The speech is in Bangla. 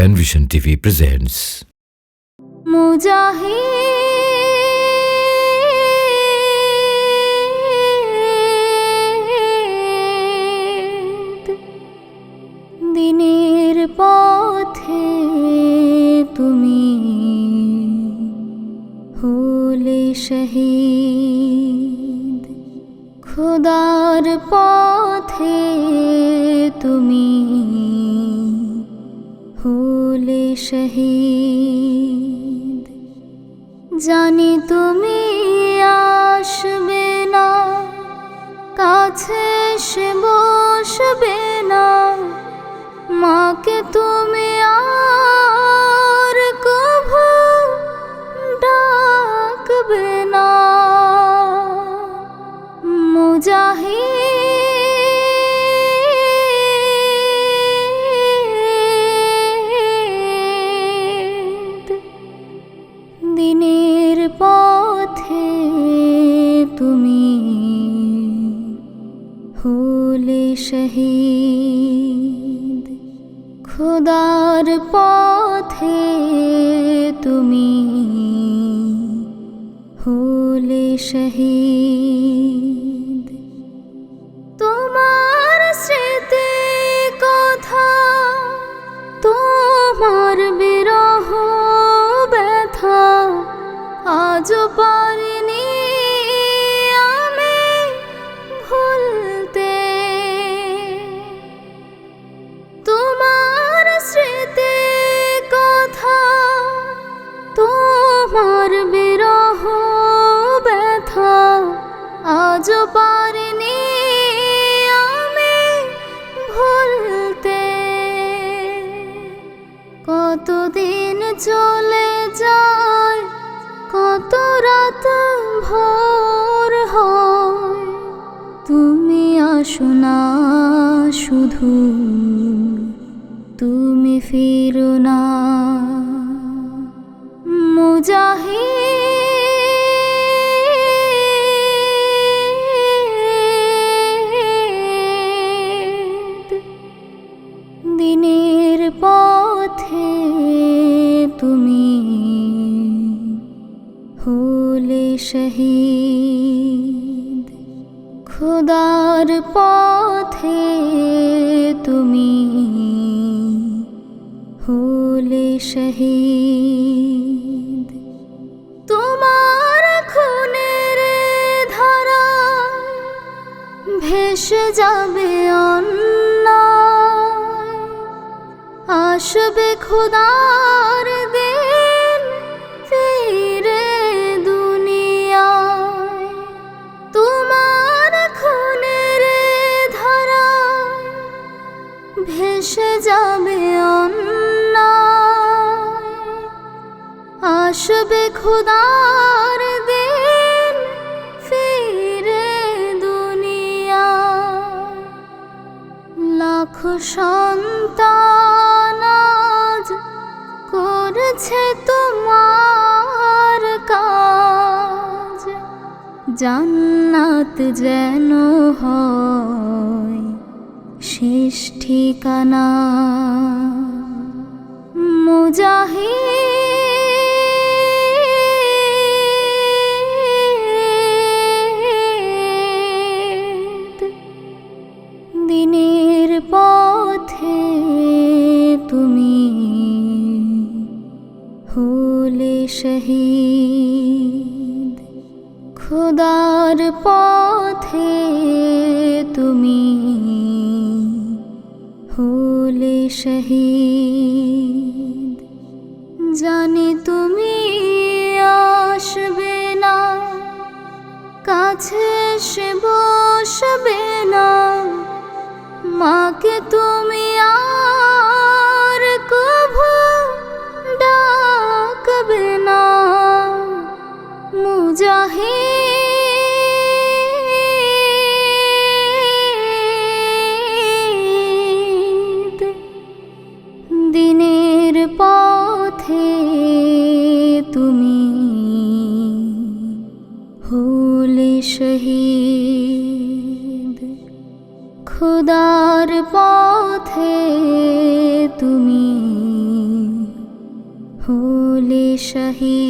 Penvision TV presents মুজাহিদ দিনের পথে তুমি হলে শহীদ খোদার পথে হলে শহীদ। জানি তুমি আসবে না কাছে সে শহীদ। খুদার পথে তুমি হলে শহীদ। চলে যায় কত রাত ভোর হয়। তুমি আসো না শুধু তুমি ফিরো না। শহীদ। খোদার পথে তুমি হলে শহীদ। তোমার খুনের ধারা ভেসে যাবে অন্যায়। আসবে খোদার ভেসে যাবে আসবে খোদার দিন, ফিরে দুনিয়া লাখ সন্তান করেছে তোমার কাজ। জান্নাত যেন হয়। শেষ ঠিকানা। মুজাহিদ দিনের পথে তুমি হলে শহীদ। খোদার পথে তুমি হলে শহীদ। জানি তুমি আসবে না কাছে সে বসবে না। মাকে তুমি আর দিনের পথে তুমি হলে শহীদ। খুদার পথে তুমি হলে শহীদ।